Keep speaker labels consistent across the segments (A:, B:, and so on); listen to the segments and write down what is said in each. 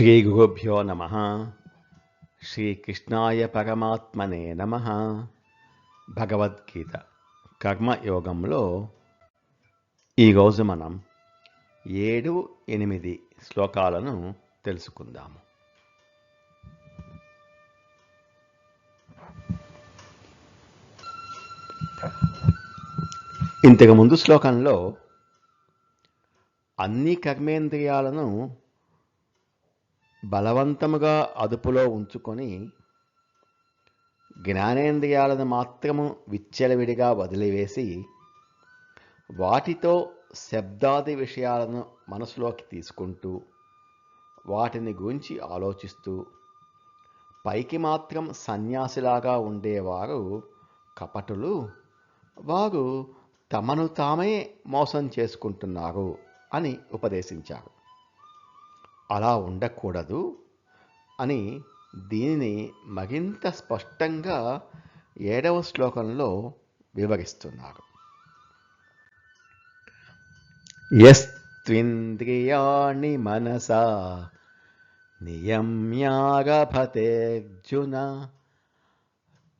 A: శ్రీగురుభ్యో నమ. శ్రీకృష్ణాయ పరమాత్మనే నమ. భగవద్గీత కర్మయోగంలో ఈరోజు మనం ఏడు ఎనిమిది శ్లోకాలను తెలుసుకుందాము. ఇంతకు ముందు శ్లోకంలో అన్ని కర్మేంద్రియాలను బలవంతముగా అదుపులో ఉంచుకొని జ్ఞానేంద్రియాలను మాత్రము విచ్చలవిడిగా వదిలివేసి వాటితో శబ్దాది విషయాలను మనసులోకి తీసుకుంటూ వాటిని గురించి ఆలోచిస్తూ పైకి మాత్రం సన్యాసిలాగా ఉండేవారు కపటులు. వారు తమను తామే మోసం చేసుకుంటున్నారు అని ఉపదేశించారు. అలా ఉండకూడదు అని దీనిని మరింత స్పష్టంగా ఏడవ శ్లోకంలో వివరిస్తున్నారు. యస్త్వింద్రియాణి మనసా నియమ్యాగభతేర్జున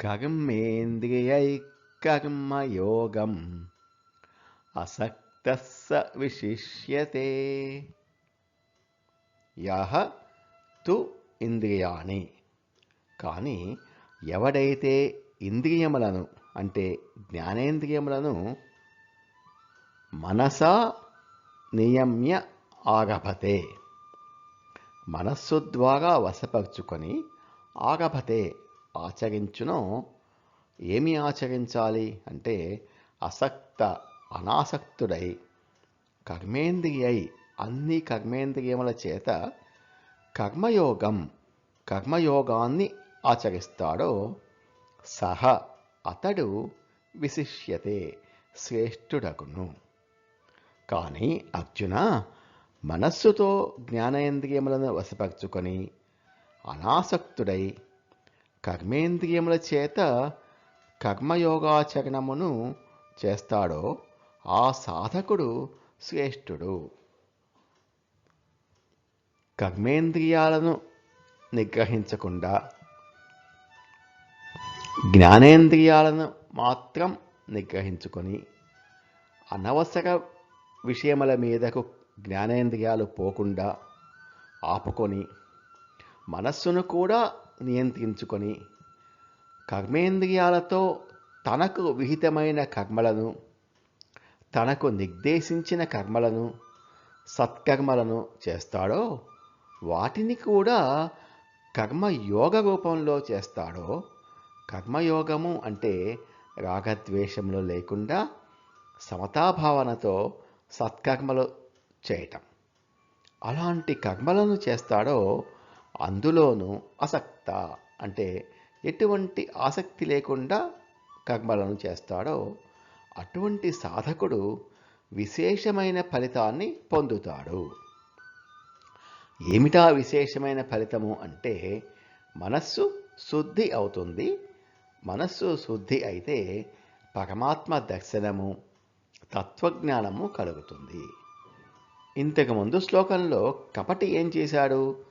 A: కర్మేంద్రియై కర్మయోగం అసక్త స విశిష్యతే. యహ తు ఇంద్రియాణి. కానీ ఎవడైతే ఇంద్రియములను అంటే జ్ఞానేంద్రియములను మనసా నియమ్య ఆగభతే మనస్సు ద్వారా వశపరుచుకొని ఆగభతే ఆచరించునో ఏమి ఆచరించాలి అంటే అసక్త అనాసక్తుడై కర్మేంద్రియై అన్ని కర్మేంద్రియముల చేత కర్మయోగం కర్మయోగాన్ని ఆచరిస్తాడో సహ అతడు విశిష్యతే శ్రేష్ఠుడగును. కానీ అర్జున మనస్సుతో జ్ఞానేంద్రియములను వశపరుచుకొని అనాసక్తుడై కర్మేంద్రియముల చేత కర్మయోగాచరణమును చేస్తాడో ఆ సాధకుడు శ్రేష్ఠుడు. కర్మేంద్రియాలను నిగ్రహించకుండా జ్ఞానేంద్రియాలను మాత్రం నిగ్రహించుకొని అనవసర విషయముల మీదకు జ్ఞానేంద్రియాలు పోకుండా ఆపుకొని మనస్సును కూడా నియంత్రించుకొని కర్మేంద్రియాలతో తనకు విహితమైన కర్మలను తనకు నిర్దేశించిన కర్మలను సత్కర్మలను చేస్తాడో వాటిని కూడా కర్మయోగ రూపంలో చేస్తాడో? కర్మయోగము అంటే రాగద్వేషములు లేకుండా సమతాభావనతో సత్కర్మలు చేయటం. అలాంటి కర్మలను చేస్తాడో అందులోనూ అసక్త అంటే ఎటువంటి ఆసక్తి లేకుండా కర్మలను చేస్తాడో అటువంటి సాధకుడు విశేషమైన ఫలితాన్ని పొందుతాడు. ఏమిటా విశేషమైన ఫలితము అంటే మనస్సు శుద్ధి అవుతుంది. మనస్సు శుద్ధి అయితే పరమాత్మ దర్శనము తత్వజ్ఞానము కలుగుతుంది. ఇంతకుముందు శ్లోకంలో కపటి ఏం చేశాడు?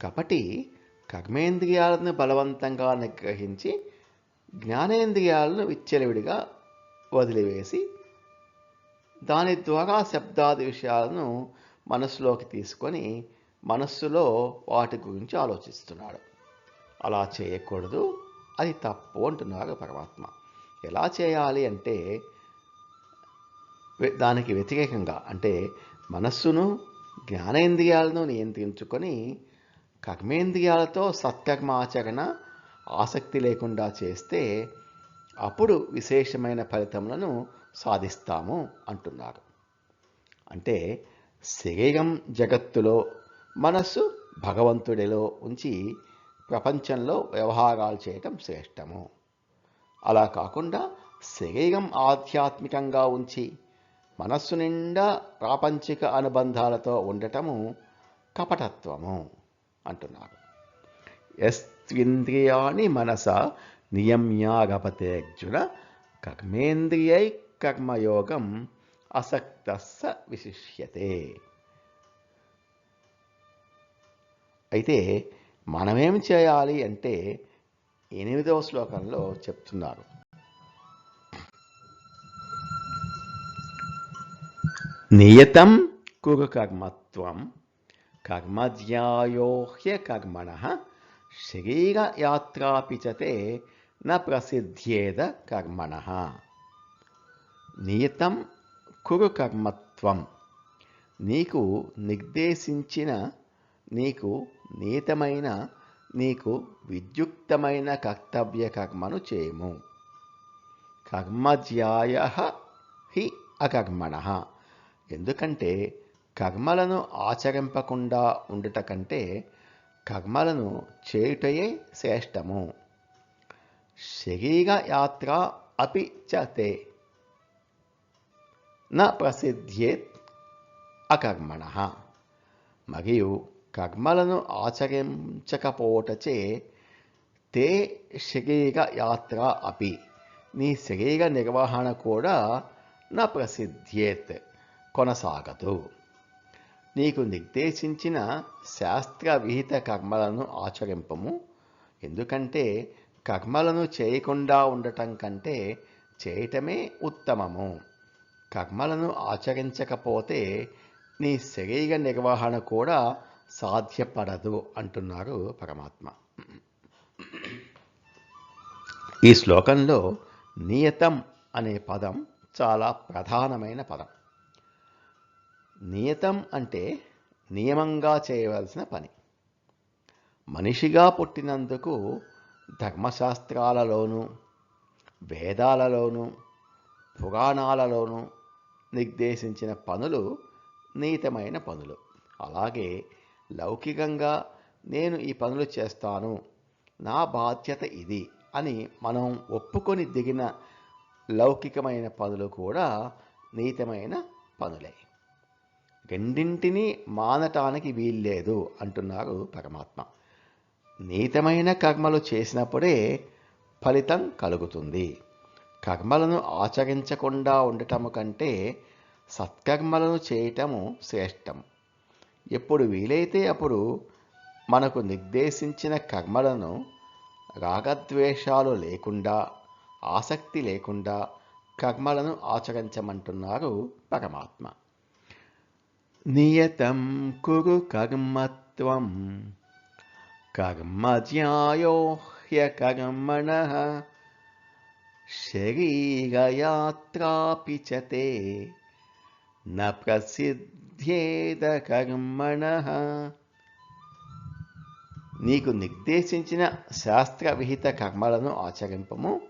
A: కపటి కర్మేంద్రియాలను బలవంతంగా నిగ్రహించి జ్ఞానేంద్రియాలను విచ్చలవిడిగా వదిలివేసి దాని ద్వారా శబ్దాది విషయాలను మనస్సులోకి తీసుకొని మనస్సులో వాటి గురించి ఆలోచిస్తున్నాడు. అలా చేయకూడదు అది తప్పు అంటున్నారు పరమాత్మ. ఎలా చేయాలి అంటే దానికి వ్యతిరేకంగా అంటే మనస్సును జ్ఞానేంద్రియాలను నియంత్రించుకొని కర్మేంద్రియాలతో సత్కర్మాచరణ ఆసక్తి లేకుండా చేస్తే అప్పుడు విశేషమైన ఫలితములను సాధిస్తాము అంటున్నారు అంటే శరీరం జగత్తులో మనస్సు భగవంతుడిలో ఉంచి ప్రపంచంలో వ్యవహారాలు చేయటం శ్రేష్టము. అలా కాకుండా శరీరం ఆధ్యాత్మికంగా ఉంచి మనస్సు నిండా ప్రాపంచిక అనుబంధాలతో ఉండటము కపటత్వము అంటున్నారు. ఎస్త్వింద్రియాణి మనస నియమ్యాగపతే అర్జున కర్మేంద్రియై కర్మయోగం అసక్త విశిష్యతే. అయితే మనమేం చేయాలి అంటే ఎనిమిదవ శ్లోకంలో చెప్తున్నారు. నియతం కురు కర్మత్వం కర్మధ్యాయోహ్య హ్యకర్మణ శరీరయాత్రాపిచతే న ప్రసిద్ధ్యేద కర్మణ నియతం కురు కర్మత్వం నీకు నిర్దేశించిన నీకు నీతమైన నీకు విద్యుక్తమైన కర్తవ్య కర్మను చేయము. కర్మజ్యాయ హి అకర్మణ. ఎందుకంటే కర్మలను ఆచరింపకుండా ఉండుట కంటే కర్మలను చేయుటయే శ్రేష్టము. శరీర యాత్ర అపి చతే. న ప్రసిద్ధ్యేత్ అకర్మణ. మరియు కర్మలను ఆచరించకపోవటచే తే శరీర యాత్ర అపి. నీ శరీర నిర్వహణ కూడా నా ప్రసిద్ధ్యేత్. కొనసాగదు. నీకు నిర్దేశించిన శాస్త్ర విహిత కర్మలను ఆచరింపము. ఎందుకంటే కర్మలను చేయకుండా ఉండటం కంటే చేయటమే ఉత్తమము. కర్మలను ఆచరించకపోతే నీ శరీర నిర్వహణ కూడా సాధ్యపడదు అంటున్నారు పరమాత్మ. ఈ శ్లోకంలో నియతం అనే పదం చాలా ప్రధానమైన పదం. నియతం అంటే నియమంగా చేయవలసిన పని. మనిషిగా పుట్టినందుకు ధర్మశాస్త్రాలలోనూ వేదాలలోనూ పురాణాలలోనూ నిర్దేశించిన పనులు నీతమైన పనులు. అలాగే లౌకికంగా నేను ఈ పనులు చేస్తాను. నా బాధ్యత ఇది అని మనం ఒప్పుకొని దిగిన లౌకికమైన పనులు కూడా నీతమైన పనులే. రెండింటినీ మానటానికి వీల్లేదు అంటున్నారు పరమాత్మ. నీతమైన కర్మలు చేసినప్పుడే ఫలితం కలుగుతుంది. కర్మలను ఆచరించకుండా ఉండటము కంటే సత్కర్మలను చేయటము శ్రేష్టం. ఎప్పుడు వీలైతే అప్పుడు మనకు నిర్దేశించిన కర్మలను రాగద్వేషాలు లేకుండా ఆసక్తి లేకుండా కర్మలను ఆచరించమంటున్నారు పరమాత్మ. నియతం కురు కర్మత్వం కర్మజ్యాయో హ్యకర్మణ శరీరయాత్రాపి చ తే ప్రసిద్ధేద కర్మణ నీకు నిర్దేశించిన శాస్త్ర విహిత కర్మలను ఆచరింపము.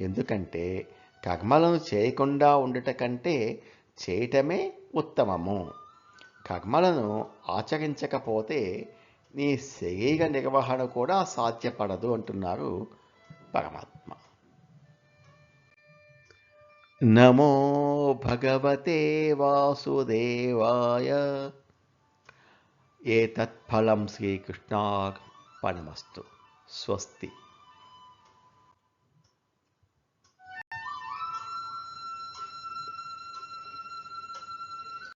A: ఎందుకంటే కర్మలను చేయకుండా ఉండట కంటే చేయటమే ఉత్తమము. కర్మలను ఆచరించకపోతే నీ శరీర నిర్వహణ కూడా సాధ్యపడదు అంటున్నారు పరమాత్మ. नमो भगवते वासुदेवाय। एतत्फलं श्रीकृष्णार्पणमस्तु। स्वस्ति।